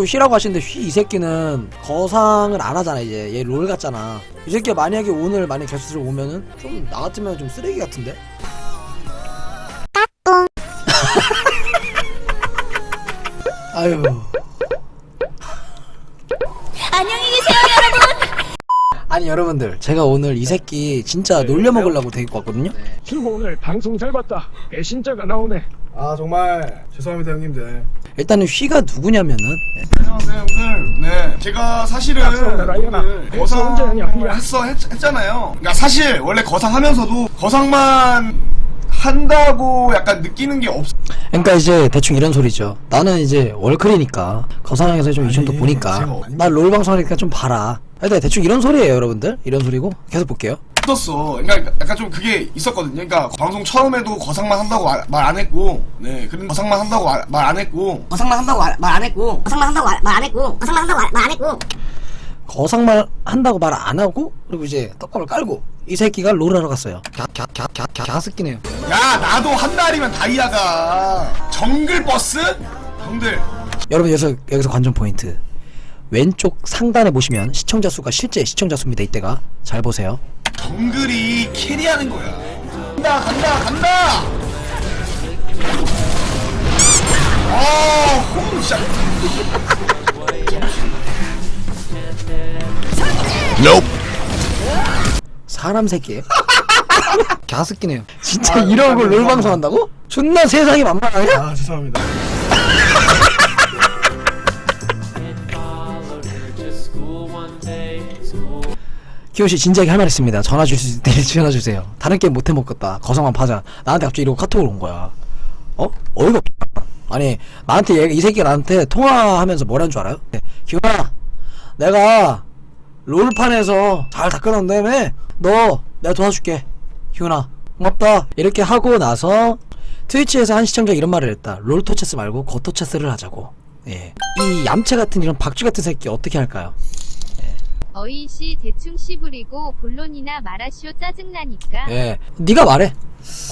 자꾸 쉬라고 하시는데 쉬 이 새끼는 거상을 안 하잖아 이제. 얘 롤 같잖아. 이 새끼 만약에 오늘 만약 게스트를 오면은 좀 나 같으면 좀 쓰레기 같은데? 아유. 안녕히 계세요, 여러분. 아니 여러분들. 제가 오늘 이 새끼 진짜 놀려 먹으려고 데리고 왔거든요? 그리고 오늘 방송 잘 봤다. 배신자가 나오네. 아 정말. 죄송합니다 형님들 일단은 쉬가 누구냐면은 안녕하세요 형들 네 제가 사실은 약속을 라이언아. 오늘 언제냐, 거상을 야. 했어 했, 했잖아요. 그러니까 사실 원래 거상하면서도 거상만 한다고 약간 느끼는 게 없어 그러니까 이제 대충 이런 소리죠. 나는 이제 월클이니까 거상에서 좀이 정도 보니까 나 롤 방송하니까 좀 봐라. 일단 대충 이런 소리예요 여러분들. 이런 소리고 계속 볼게요 없었어. 그러니까 약간 좀 그게 있었거든요. 그러니까 방송 처음에도 거상만 한다고 말 안 했고. 네 그런 거상만 한다고 말 안 했고. 거상만 한다고 말 안 했고. 거상만 한다고 말 안 했고. 거상만 한다고 말 안 했고. 거상말 한다고 말 안 하고 그리고 이제 떡밥을 깔고 이 새끼가 롤하러 갔어요. 갸갸갸갸갸 새끼네요. 야 나도 한 달이면 다이아가. 정글 버스? 형들. 여러분 여기서 여기서 관전 포인트. 왼쪽 상단에 보시면 시청자 수가 실제 시청자 수입니다 이때가. 잘 보세요 정글이 캐리하는 거야. 간다 간다 간다! 아 홈샷. 사람 새끼예요? 갸 새끼네요. 진짜 이러고 롤 방송 한다고? 존나 세상이 만만하냐? 아 죄송합니다 기호씨 진지하게 할 말 있습니다. 전화 주실 때 전화 주세요. 다른 게임 못해 먹겠다. 거성만 파자. 나한테 갑자기 이러고 카톡으로 온 거야. 어? 어이가 없다. 아니 나한테 얘, 이 새끼가 나한테 통화하면서 뭐라는 줄 알아요? 네, 기호야 내가 롤판에서 잘 닦아놓은 다음에 너 내가 도와줄게. 기훈아 고맙다. 이렇게 하고 나서 트위치에서 한 시청자 이런 말을 했다. 롤토체스 말고 거토체스를 하자고. 예. 이 얌체 같은 이런 박쥐 같은 새끼 어떻게 할까요? 어이씨 대충 씨부리고 본론이나 말하쇼 짜증나니까 예. 네가 말해.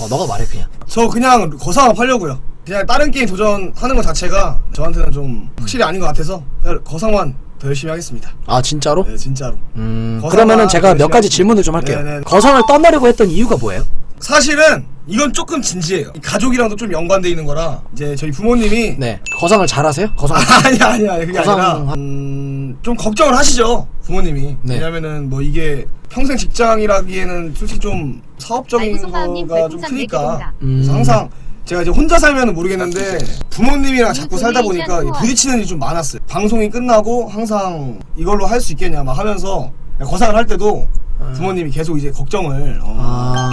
어, 너가 말해 그냥. 저 그냥 거상업 하려고요 그냥 다른 게임 도전하는 것 자체가 저한테는 좀 확실히 아닌 것 같아서 그냥 거상만 더 열심히 하겠습니다 아 진짜로? 네 진짜로 음. 거상만 그러면은 제가 몇 열심히 가지 하겠습니다. 질문을 좀 할게요. 네네. 거상을 떠나려고 했던 이유가 뭐예요? 사실은 이건 조금 진지해요 이 가족이랑도 좀 연관돼 있는 거라 이제 저희 부모님이 네. 거상을 잘하세요? 거상. 아니 아니 아니 그게 거상- 아니라 음, 좀 걱정을 하시죠 부모님이 네. 왜냐면은 뭐 이게 평생 직장이라기에는 솔직히 좀 사업적인 거가 좀 별풍선 크니까. 음. 그래서 항상 제가 이제 혼자 살면은 모르겠는데 부모님이랑 자꾸 살다 보니까 부딪히는 일이 좀 많았어요 방송이 끝나고 항상 이걸로 할 수 있겠냐 막 하면서 거상을 할 때도 부모님이 계속 이제 걱정을 어, 아.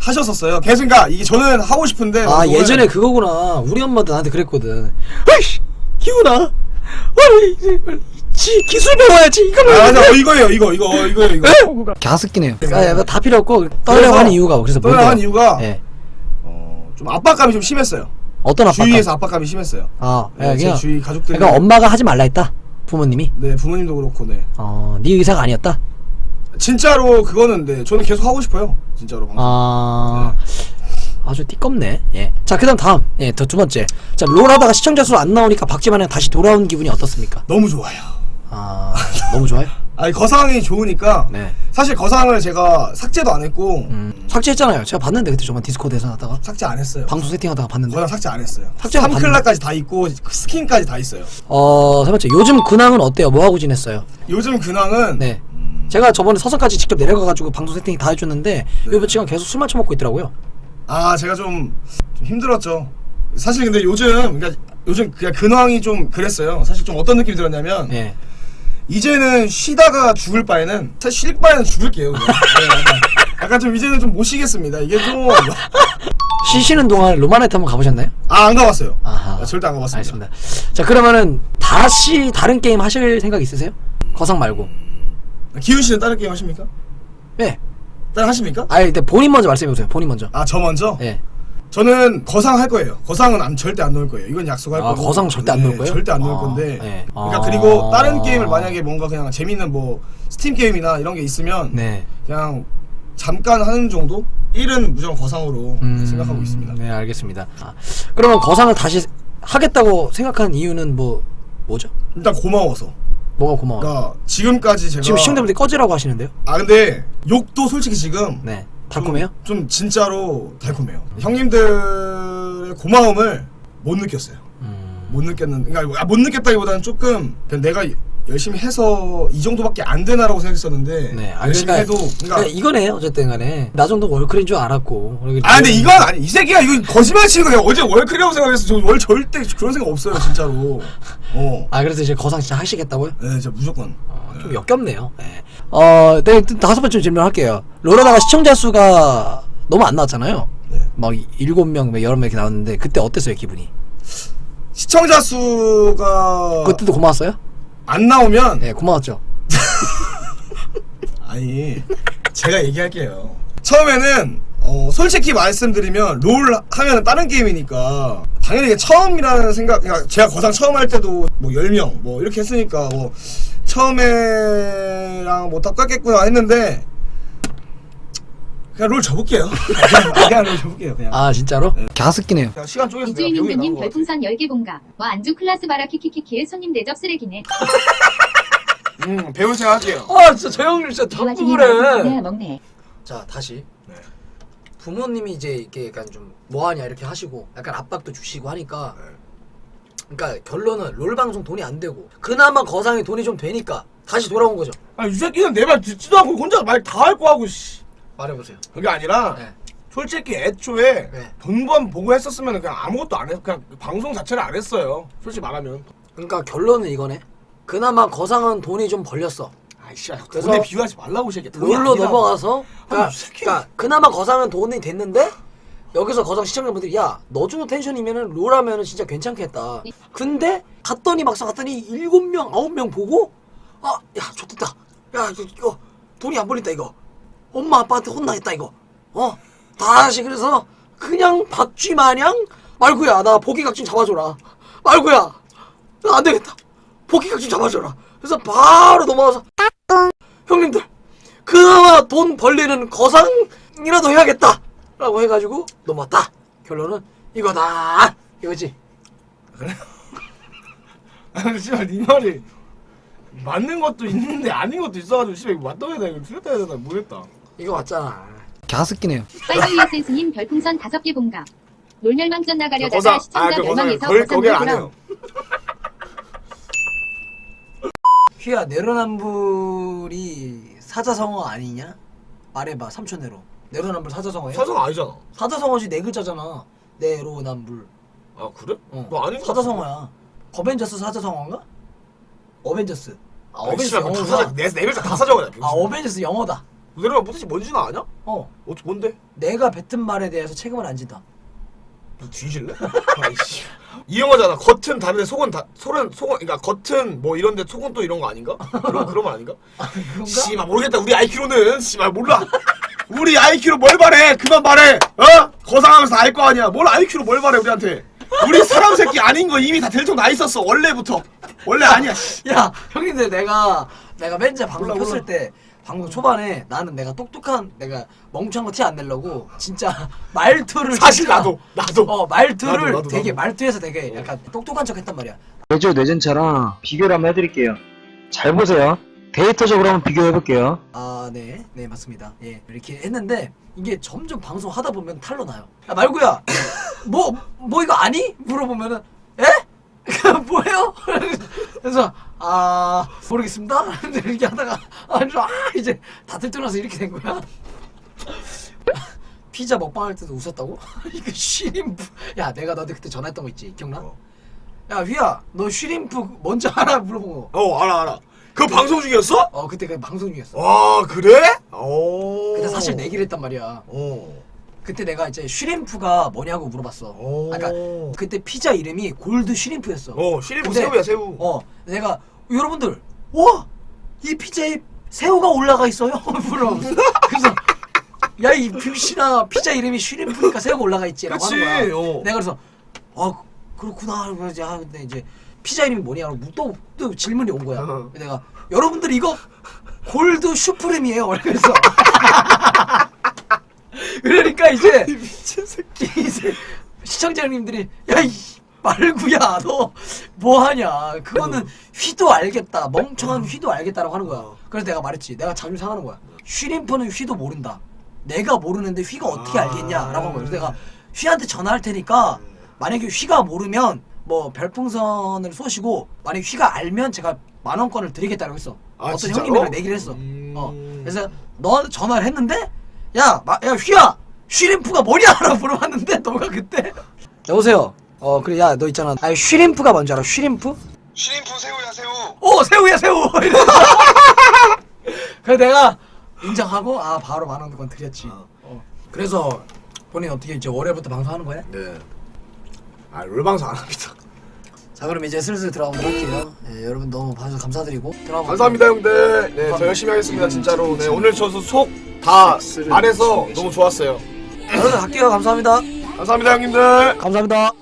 하셨었어요 계속 그러니까 이게 저는 하고 싶은데 아 예전에 그거구나. 우리 엄마도 나한테 그랬거든. 아이씨, 기훈아. 이제 빨리 지 기술 배워야지. 이거 아, 맞아. 어, 이거예요, 이거, 이거, 어, 이거예요, 이거. 호구가 갸스끼네요. 아, 야, 다 필요 없고 그래서 하는 이유가 뭐, 그래서 떠려고 뭔데요? 하는 이유가 예. 어, 좀 압박감이 좀 심했어요. 어떤 압박감? 주위에서 압박감이 심했어요. 아, 네, 야, 제 그냥. 주위 가족들이. 그러니까 엄마가 하지 말라 했다. 부모님이. 네, 부모님도 그렇고, 네. 어, 네 의사가 아니었다. 진짜로 그거는 네, 저는 계속 하고 싶어요. 진짜로. 방송. 아 아주 띠껍네. 예. 자 그다음 다음 예, 더 두 번째. 자 롤하다가 시청자 수 안 나오니까 박지만이랑 다시 돌아온 기분이 어떻습니까? 너무 좋아요. 아 너무 좋아요. 아니, 거상이 좋으니까. 네. 사실 거상을 제가 삭제도 안 했고, 음, 삭제했잖아요. 제가 봤는데 그때 저번 디스코드에서 하다가 삭제 안 했어요. 방송 세팅하다가 봤는데. 거상 삭제 안 했어요. 삭제는 3클라까지 다 있고, 스킨까지 다 있어요. 어세 번째 요즘 근황은 어때요? 뭐 하고 지냈어요? 요즘 근황은. 네. 제가 저번에 서성까지 직접 내려가가지고 방송 세팅 다 해줬는데 요번 지금 계속 술 마셔 먹고 있더라고요. 아 제가 좀, 좀 힘들었죠 사실 근데 요즘 그러니까 요즘 그냥 근황이 좀 그랬어요 사실 좀 어떤 느낌이 들었냐면 예. 이제는 쉬다가 죽을 바에는 사실 쉴 바에는 죽을게요 그냥. 네, 약간, 약간 좀 이제는 좀 못 쉬겠습니다 이게 좀아안 쉬시는 동안 로마네트 한번 가보셨나요? 가봤어요 아하. 아, 절대 안 가봤습니다 알겠습니다. 자 그러면은 다시 다른 게임 하실 생각 있으세요? 거상 말고. 기훈 씨는 다른 게임 하십니까? 네. 다른 하십니까? 아니 일단 본인 먼저 말씀해 보세요. 본인 먼저. 아 저 먼저? 예. 저는 거상 할 거예요 거상은 안, 절대 안 넣을 거예요 이건 약속할 아, 거고 거상 절대 안 넣을 거예요? 절대 안 넣을 아, 건데 네. 그러니까 아. 그리고 다른 게임을 만약에 뭔가 그냥 재밌는 뭐 스팀 게임이나 이런 게 있으면 네. 그냥 잠깐 하는 정도? 1은 무조건 거상으로 음, 생각하고 있습니다. 네, 알겠습니다. 아, 그러면 거상을 다시 하겠다고 생각하는 이유는 뭐 뭐죠? 일단 고마워서. 뭐가 고마워? 그러니까 지금까지 제가 지금 시청자분들 이 꺼지라고 하시는데요? 아 근데 욕도 솔직히 지금 네. 달콤해요? 좀, 좀 진짜로 달콤해요. 형님들의 고마움을 못 느꼈어요. 음. 못 느꼈는 그러니까 아, 못 느꼈다기보다는 조금 그냥 내가 열심히 해서 이 정도밖에 안 되나라고 생각했었는데 네. 아, 열심히 그러니까, 해도 그러니까 그러니까 이거네 어쨌든 간에 나 정도 월클인 줄 알았고 그리고 아 근데 이건 아니 이 새끼가 이거 거짓말 치는 거야 어제 월클이라고 생각했어 저월 절대 그런 생각 없어요 진짜로 어 아 그래서 이제 거상 진짜 하시겠다고요? 네, 진짜 무조건 좀 역겹네요. 네. 어, 네, 또 다섯 번째 질문할게요. 롤하다가 시청자 수가 너무 안 나왔잖아요. 네. 막 일곱 명, 뭐 여러 명 이렇게 나왔는데 그때 어땠어요 기분이? 시청자 수가 그때도 고마웠어요? 안 나오면 네, 고마웠죠. 아니 제가 얘기할게요 처음에는 어, 솔직히 말씀드리면 롤 하면은 다른 게임이니까 당연히 이게 처음이라는 생각 그러니까 제가 거상 처음 할 때도 뭐 10명 뭐 이렇게 했으니까 뭐 처음에랑 뭐 똑같겠구나 했는데 그냥 롤 접을게요 그냥, 그냥 롤 접을게요 그냥 아 진짜로? 갸스끼네요. 그냥 시간 쪼개서 내가 이주인 병이 나온 님님 같아 별풍선 10개 본가. 와 안주 클라스 바라 키키키키의 손님 대접 쓰레기네. 음 배울 생각 할게요 아 진짜 저 형님 진짜 자꾸 그래. 먹네. 자 다시. 네. 부모님이 이제 이렇게 약간 좀 뭐하냐 이렇게 하시고 약간 압박도 주시고 하니까 그러니까 결론은 롤 방송 돈이 안 되고 그나마 거상이 돈이 좀 되니까 다시 돌아온 거죠. 아이 새끼는 내 말 듣지도 않고 혼자 말 다 할 거 하고 씨 말해보세요. 그게 아니라 네. 솔직히 애초에 네. 돈만 보고 했었으면 그냥 아무것도 안 했, 그냥 방송 자체를 안 했어요. 솔직히 말하면. 그러니까 결론은 이거네. 그나마 거상은 돈이 좀 벌렸어. 아이씨, 그래서 돈에 비유하지 말라고 새끼. 롤로. 넘어가서 그러니까, 이 새끼. 그러니까 그나마 거상은 돈이 됐는데 여기서 거상 시청자분들이 야 너 정도 텐션이면은 롤 하면은 진짜 괜찮겠다. 근데 갔더니 막상 갔더니 일곱 명 아홉 명 보고 아야 좋겠다. 야 이거 돈이 안 벌린다 이거. 엄마 아빠한테 혼나겠다 이거. 어 다시 그래서 그냥 박쥐 마냥 말구야 나 포기각 좀 잡아줘라. 말구야 나안 되겠다. 포기각 좀 잡아줘라. 그래서 바로 넘어가서 형님들 그나마 돈 벌리는 거상이라도 해야겠다 라고 해가지고 넘어왔다 결론은 이거다 이거지 아니, 씨발, 네 말이 맞는 것도 있는데 아닌 것도 있어가지고, 씨발, 이거 맞다 해야 되나, 이거 틀렸다 해야 되나, 모르겠다. 이거 맞잖아 갸스끼네요 빨리의 센스님 별풍선 5개 본가. 롤멸망전 나가려다가 거상, 시청자 아, 멸망해서 거기, 안. 해요. 휘야 내로남불이 사자성어 아니냐? 말해봐 삼촌내로 내로남불 사자성어야? 사정 아니잖아. 사자성어지 네 글자잖아 내로남불 아, 그래? 어. 너 아닌 거 사자성어야 어벤져스 사자성어인가? 어벤져스 아 어벤져스 다 영어다 네 글자 다 사정이야. 아 어벤져스 영어다 내려가 뭐든지 뭔지는 아냐? 어 어떻게 뭔데? 내가 뱉은 말에 대해서 책임을 안 진다 너 뒤질래? 아이씨. 이 영화잖아. 겉은 다른데 속은 다 속은 속은 그러니까 겉은 뭐 이런데 속은 또 이런 거 아닌가? 그런 그런 거 아닌가? 그런가? 씨발 모르겠다. 우리 IQ로는 씨발 몰라. 우리 IQ로 뭘 말해? 그만 말해. 어? 거상하면서 알거 아니야. 뭘 IQ로 뭘 말해 우리한테? 우리 사람 새끼 아닌 거 이미 다 들통 나 있었어. 원래부터. 원래 아니야. 씨. 야 형님들 내가 내가 맨 처음 방송 몰라, 켰을 몰라. 때 방송 초반에 나는 내가 똑똑한 내가 멍청한 거 티 안 내려고 진짜 말투를 사실 진짜- 나도 나도. 어 말투를 나도, 나도, 되게 나도. 말투에서 되게 약간 똑똑한 척 했단 말이야 내조 내전차랑 비교를 한번 해드릴게요. 잘 보세요. 데이터적으로 한번 비교해볼게요. 아 네네 네, 맞습니다 예 이렇게 했는데 이게 점점 방송 하다 보면 탈로 나요 야 말구야 뭐 뭐 이거 아니 물어보면은 에? 뭐예요? 그래서 아 모르겠습니다 이렇게 하다가 아주 아 이제 다 들떠나서 이렇게 된 거야 피자 먹방 할 때도 웃었다고? 이거 쉬림프 야 내가 너한테 그때 전화했던 거 있지 기억나? 어. 야 휘야 너 쉬림프 뭔지 알아? 물어보고 어 알아 알아. 그 방송 중이었어? 어 그때 그 방송 중이었어 와 그래? 오. 근데 사실 내기를 했단 말이야 어. 그때 내가 이제 슈림프가 뭐냐고 물어봤어 오. 아까 그때 피자 이름이 골드 슈림프였어 어 시리프 근데- 새우야 새우. 어 내가 여러분들 와! 이 피자에 새우가 올라가 있어요? 물어. 그래서 야이 뷰시나 피자 이름이 슈림프니까 새우가 올라가 있지라고 그치, 하는 거야. 어. 내가 그래서 아 그렇구나. 그래서 아 근데 이제 피자 이름이 뭐냐고 또, 또 질문이 온 거야. 어. 내가 여러분들 이거 골드 슈프림이에요. 그래서. 그러니까 이제 미친 새끼. 이제 시청자님들이 야이 말구야 너 뭐하냐? 그거는 휘도 알겠다. 멍청한 휘도 알겠다라고 하는 거야. 그래서 내가 말했지. 내가 자존심 상하는 거야. 휘림프는 휘도 모른다. 내가 모르는데 휘가 어떻게 알겠냐라고 한 거야. 그래서 내가 휘한테 전화할 테니까 만약에 휘가 모르면 뭐 별풍선을 쏘시고 만약에 휘가 알면 제가 만 원권을 드리겠다고 했어. 아, 어떤 진짜로? 형님이랑 내기를 했어. 음. 어. 그래서 너 전화를 했는데 야, 마, 야 휘야! 휘림프가 뭐냐라고 물어봤는데 너가 그때 여보세요 어 그래 야 너 있잖아 아 휘림프가 뭔지 알아 휘림프? 시림프 새우야 새우. 오 새우야 새우 그래 내가 인정하고 아 바로 만 원권 드렸지 어. 그래서 본인 어떻게 이제 월요일부터 방송하는 거야? 네. 아 롤방송 안 합니다. 자 그럼 이제 슬슬 들어가보도록 할게요 네, 여러분 너무 봐주셔서 감사드리고 들어가 감사합니다 형들. 네, 저 열심히 하겠습니다 진짜로. 네, 오늘 저도 속다 말해서 너무 좋았어요. 여러분 갈게요 감사합니다 감사합니다 형님들. 감사합니다